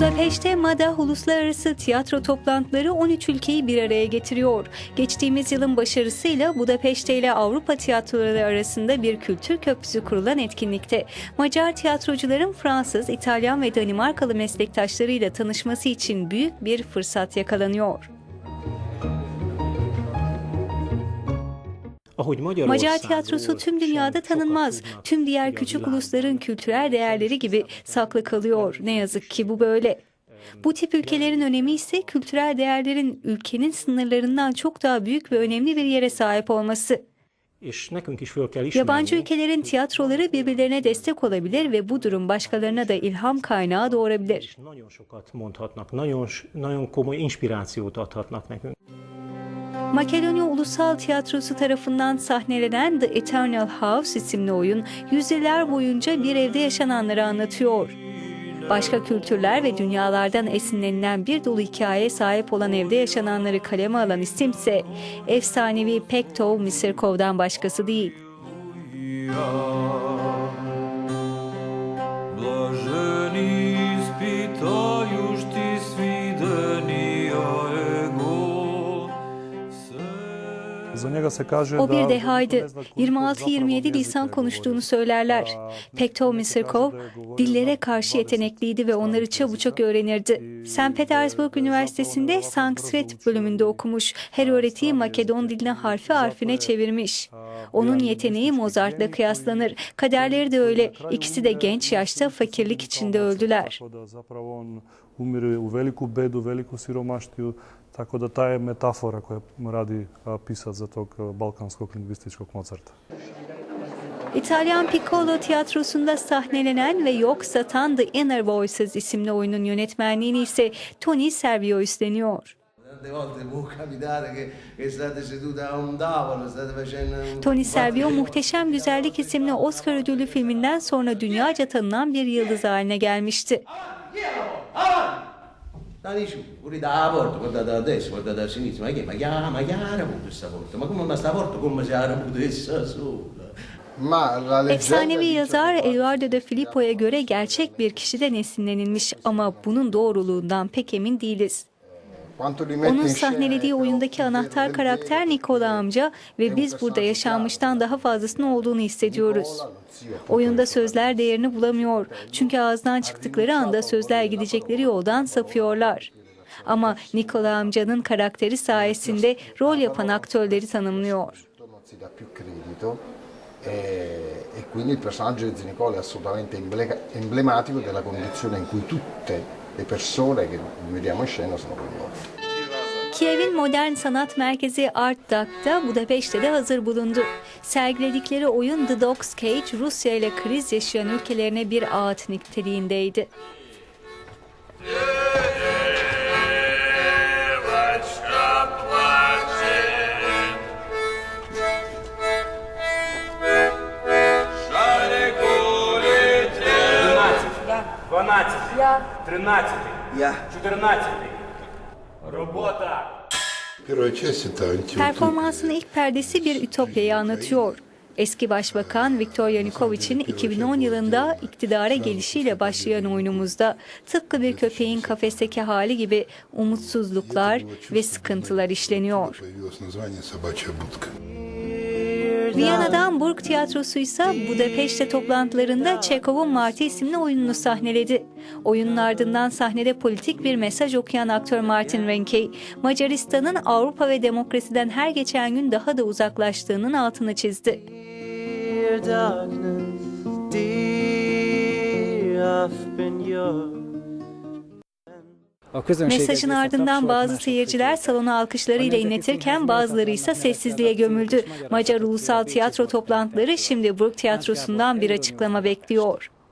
Budapeşte MADA uluslararası tiyatro toplantıları 13 ülkeyi bir araya getiriyor. Geçtiğimiz yılın başarısıyla Budapeşte ile Avrupa tiyatroları arasında bir kültür köprüsü kurulan etkinlikte Macar tiyatrocuların Fransız, İtalyan ve Danimarkalı meslektaşlarıyla tanışması için büyük bir fırsat yakalanıyor. Macar tiyatrosu tüm dünyada tanınmaz. Tüm diğer küçük ulusların kültürel değerleri gibi saklı kalıyor. Ne yazık ki bu böyle. Bu tip ülkelerin önemi ise kültürel değerlerin ülkenin sınırlarından çok daha büyük ve önemli bir yere sahip olması. Yabancı ülkelerin tiyatroları birbirlerine destek olabilir ve bu durum başkalarına da ilham kaynağı doğurabilir. Makedonya Ulusal Tiyatrosu tarafından sahnelenen The Eternal House isimli oyun yüzyıllar boyunca bir evde yaşananları anlatıyor. Başka kültürler ve dünyalardan esinlenilen bir dolu hikayeye sahip olan evde yaşananları kaleme alan isim efsanevi Pektov Misirkov'dan başkası değil. Ya. O bir dehaydı. ne zna koliko 26-27 zapravo lisan konuştuğunu söylerler. Pekto Misirkov dillere karşı 20 yetenekliydi ve onları çabucak öğrenirdi. St. Petersburg Üniversitesi'nde Sanskrit bölümünde okumuş. Her öğretiyi Makedon diline harfi harfine çevirmiş. Onun yeteneği Mozart'la kıyaslanır. Kaderleri de öyle. İkisi de genç yaşta fakirlik içinde öldüler. Umire u veliku bedu, veliku siromaštiju, tako da ta je metafora koja radi pisac za tog balkanskog lingvističkog Mozarta. İtalyan Piccolo tiyatrosunda sahnelenen ve yok satan The Inner Voices isimli oyunun yönetmenliğini ise Tony Servio üstleniyor. Tony Servio Muhteşem Güzellik isimli Oscar ödüllü filminden sonra dünyaca tanınan bir yıldız haline gelmişti. Dani su, pure da porta, guardate da destra, guardate da sinistra, ma che, ma chiara, ma chiara avuto questa porta, ma come ma sta porta come se era avuto essa sola? Ma la leggenda Efsanevi yazar che- Eduardo de Filippo'ya göre gerçek bir kişiden esinlenilmiş ama bunun doğruluğundan pek emin değiliz. Onun sahnelediği oyundaki anahtar karakter Nikola amca ve biz burada yaşanmıştan daha fazlasının olduğunu hissediyoruz. Oyunda sözler değerini bulamıyor. Çünkü ağızdan çıktıkları anda sözler gidecekleri yoldan sapıyorlar. Ama Nikola amcanın karakteri sayesinde rol yapan aktörleri tanımlıyor. e, e quindi il personaggio di Zinicola è assolutamente emble- emblematico della condizione in cui tutte le persone che vediamo in scena sono coinvolte. Kiev'in Modern Sanat Merkezi Art Duck'ta Budapeşte de hazır bulundu. Sergiledikleri oyun The Dog's Cage, Rusya ile kriz yaşayan ülkelerine bir ağıt niteliğindeydi. 12, 13, 14. Робота! Первая часть это антиутопия. Performansın ilk perdesi bir ütopyayı anlatıyor. Eski Başbakan Viktor Yanukovych'in 2010 yılında iktidara gelişiyle başlayan oyunumuzda tıpkı bir köpeğin kafesteki hali gibi umutsuzluklar ve sıkıntılar işleniyor. Viyana'da Hamburg Tiyatrosu ise Budapeşte toplantılarında Çekov'un Marti isimli oyununu sahneledi. Oyunun ardından sahnede politik bir mesaj okuyan aktör Martin Renkey, Macaristan'ın Avrupa ve demokrasiden her geçen gün daha da uzaklaştığının altını çizdi. Dear darkness, dear, I've been yours. Mesajın ardından bazı seyirciler salonu alkışlarıyla inletirken bazıları ise sessizliğe gömüldü. Macar Ulusal Tiyatro toplantıları şimdi Burg Tiyatrosu'ndan bir açıklama bekliyor.